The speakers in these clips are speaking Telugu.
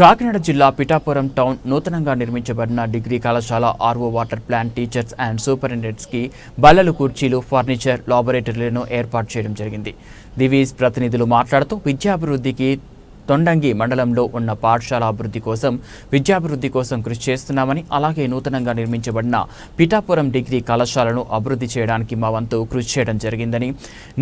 కాకినాడ జిల్లా పిఠాపురం టౌన్ నూతనంగా నిర్మించబడిన డిగ్రీ కళాశాల RO water plant teachers and సూపరింటెండెంట్స్కి బల్లలు కుర్చీలు ఫర్నిచర్ లాబొరేటరీలను ఏర్పాటు చేయడం జరిగింది. దివీస్ ప్రతినిధులు మాట్లాడుతూ విద్యాభివృద్ధికి తొండంగి మండలంలో ఉన్న పాఠశాల అభివృద్ధి కోసం విద్యాభివృద్ధి కోసం కృషి చేస్తున్నామని అలాగే నూతనంగా నిర్మించబడిన పిఠాపురం డిగ్రీ కళాశాలను అభివృద్ధి చేయడానికి మా వంతు కృషి చేయడం జరిగిందని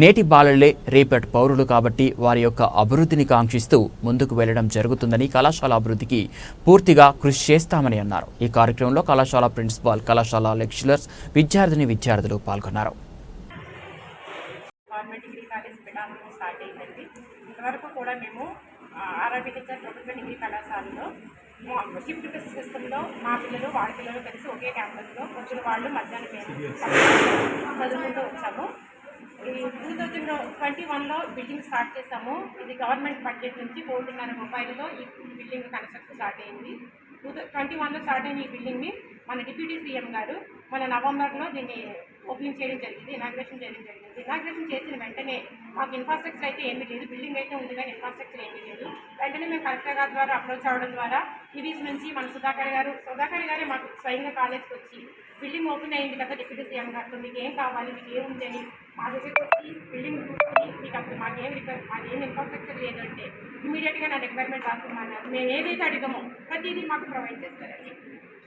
నేటి బాలలే రేపటి పౌరులు కాబట్టి వారి యొక్క అభివృద్ధిని కాంక్షిస్తూ ముందుకు వెళ్ళడం జరుగుతుందని కళాశాల అభివృద్ధికి పూర్తిగా కృషి చేస్తామని అన్నారు. ఈ కార్యక్రమంలో కళాశాల ప్రిన్సిపాల్ కళాశాల లెక్చరర్స్ విద్యార్థిని విద్యార్థులు పాల్గొన్నారు. Government degree college Pithapuram start అయిందండి. ఇంతవరకు కూడా మేము ఆర్ఆర్బీ టీచర్ ప్రభుత్వ డిగ్రీ కళాశాలలో. మా- షిఫ్ట్ సిస్టంలో మా పిల్లలు వాళ్ళ పిల్లలు కలిసి ఒకే క్యాంపస్లో వచ్చిన వాళ్ళు మధ్యాహ్నం మేము చదువుకుంటూ వచ్చాము. ఈ టూ థౌజండ్ ట్వంటీ వన్లో బిల్డింగ్ స్టార్ట్ చేసాము ఇది గవర్నమెంట్ బడ్జెట్ నుంచి కోటిన్నర రూపాయలతో ఈ బిల్డింగ్ కన్స్ట్రక్షన్ స్టార్ట్ అయింది. టూ ట్వంటీ వన్లో స్టార్ట్ అయిన ఈ బిల్డింగ్ని మన డిప్యూటీ సీఎం గారు మన నవంబర్లో దీన్ని ఓపెనింగ్ చేయడం జరిగింది ఇనాగ్రేషన్ చేయడం జరిగింది. ఇనాగ్రేషన్ చేసిన వెంటనే మాకు ఇన్ఫ్రాస్ట్రక్చర్ అయితే ఏమీ లేదు బిల్డింగ్ అయితే ఉంది కానీ ఇన్ఫ్రాస్ట్రక్చర్ ఏమీ లేదు. వెంటనే మేము కలెక్టర్ గారి ద్వారా అప్రోచ్ అవ్వడం ద్వారా టీవీస్ నుంచి మన సుధాకర్ గారు సుధాకర్ గారే మాకు స్వయంగా కాలేజ్కి వచ్చి బిల్డింగ్ ఓపెన్ అయింది కదా డిప్యూటీ సీఎం గారితో మీకు ఏం కావాలి మీకు ఏముంది అని మా దగ్గరికి వచ్చి బిల్డింగ్ చూసుకొని మీకు అసలు మాకు ఏం రిక్వైర్ మాకు ఏం ఇన్ఫ్రాస్ట్రక్చర్ లేదంటే ఇమీడియట్గా నా రిక్వైర్మెంట్ రాసుకున్నాను. మేము ఏదైతే అడిగామో ప్రతిదీ మాకు ప్రొవైడ్ చేస్తారండి.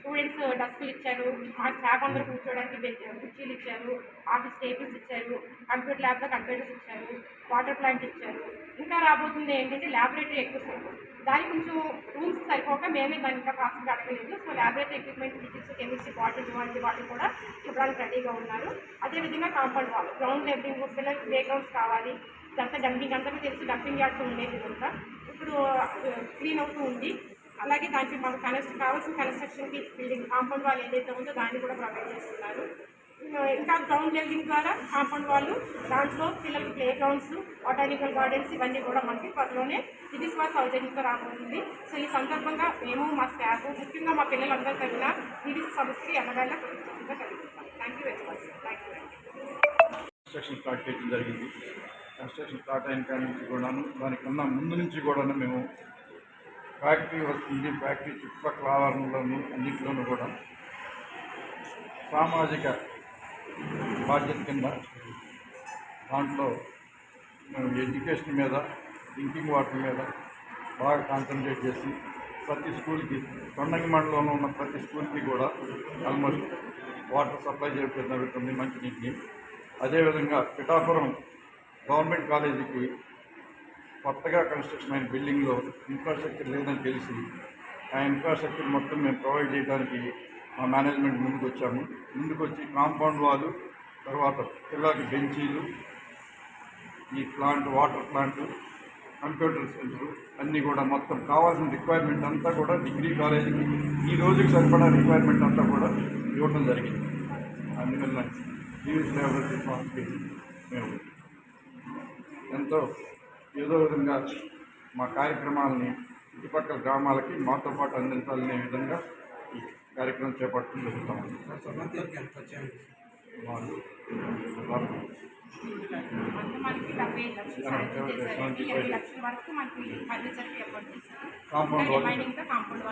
స్టూడెంట్స్ డస్క్లు ఇచ్చారు మా స్టాఫ్ అందరూ కూర్చోడానికి కుర్చీలు ఇచ్చారు ఆఫీస్ టేబుల్స్ ఇచ్చారు కంప్యూటర్ ల్యాబ్లో కంప్యూటర్స్ ఇచ్చారు వాటర్ ప్లాంట్ ఇచ్చారు. ఇంకా రాబోతుంది ఏంటంటే ల్యాబొరేటరీ ఎక్విప్మెంట్ దానికి కొంచెం రూమ్స్ సరిపోక మేమే దాని ఇంకా కాస్ట్ అడగలేదు so laboratory equipment physics chemistry bottle వంటి వాళ్ళు కూడా ఇవ్వడానికి రెడీగా ఉన్నారు. అదేవిధంగా కాంపౌండ్ వాళ్ళు గ్రౌండ్ లెవెలింగ్ పిల్లలకి ప్లే గ్రౌండ్స్ కావాలి. ఇదంతా డంపింగ్ అంతా తెలిసి డంపింగ్ యార్డ్స్ ఉండేది ఇదంతా ఇప్పుడు క్లీన్ అవుతూ ఉంది. అలాగే దానికి మాకు కనెక్ట్ కావాల్సిన కన్స్ట్రక్షన్కి బిల్డింగ్ కాంపౌండ్ వాల్ ఏదైతే ఉందో దాన్ని కూడా ప్రొవైడ్ చేస్తున్నారు. ఇంకా గ్రౌండ్ లెవెలింగ్ ద్వారా కాంపౌండ్ వాళ్ళు దాంట్లో పిల్లలకి ప్లే గ్రౌండ్స్ బొటానికల్ గార్డెన్స్ ఇవన్నీ కూడా మనకి త్వరలోనే ఇది స్వ సౌజన్యంతో రాబోతుంది. సో ఈ సందర్భంగా మేము మా స్టాఫ్ ముఖ్యంగా మా పిల్లలందరూ తగిన ఇది సంస్థకి ఎన్నగానే కలుగుతాం thank you very much thank you construction start చేయడం జరిగింది. కన్స్ట్రక్షన్ స్టార్ట్ అయిన కాడ నుంచి కూడాను దానికన్నా ముందు నుంచి కూడాను మేము ఫ్యాక్టరీ వస్తుంది ఫ్యాక్టరీ చుట్టుపక్కల ఆవరణలోను అన్నింటిలోనూ కూడా సామాజిక బాధ్యత కింద దాంట్లో ఎడ్యుకేషన్ మీద డ్రింకింగ్ వాటర్ మీద బాగా కాన్సన్ట్రేట్ చేసి ప్రతి స్కూల్కి తొండంగి మండలంలో ఉన్న ప్రతి స్కూల్కి కూడా ఆల్మోస్ట్ వాటర్ సప్లై చేయడం జరుగుతుంది మంచినీటిని. అదేవిధంగా పిఠాపురం గవర్నమెంట్ కాలేజీకి కొత్తగా కన్స్ట్రక్షన్ అయిన బిల్డింగ్లో ఇన్ఫ్రాస్ట్రక్చర్ లేదని తెలిసి ఆ ఇన్ఫ్రాస్ట్రక్చర్ మొత్తం మేము ప్రొవైడ్ చేయడానికి మా మేనేజ్మెంట్ ముందుకు వచ్చాము ముందుకు వచ్చి కాంపౌండ్ వాళ్ళు తర్వాత పిల్లలకి బెంచీలు ఈ plant water plant computer centre అన్నీ కూడా మొత్తం కావాల్సిన రిక్వైర్మెంట్ అంతా కూడా డిగ్రీ కాలేజీకి ఈ రోజుకి సరిపడా రిక్వైర్మెంట్ అంతా కూడా ఇవ్వడం జరిగింది. అందువల్ల జీవిత లేబర్ రెస్పాన్సిబిలిటీ మేము. ఎంతో ఏదో విధంగా మా కార్యక్రమాలని చుట్టుపక్కల గ్రామాలకి మాతో పాటు అందించాలనే విధంగా ఈ కార్యక్రమం చేపట్టడం జరుగుతాం. Compound remaining compound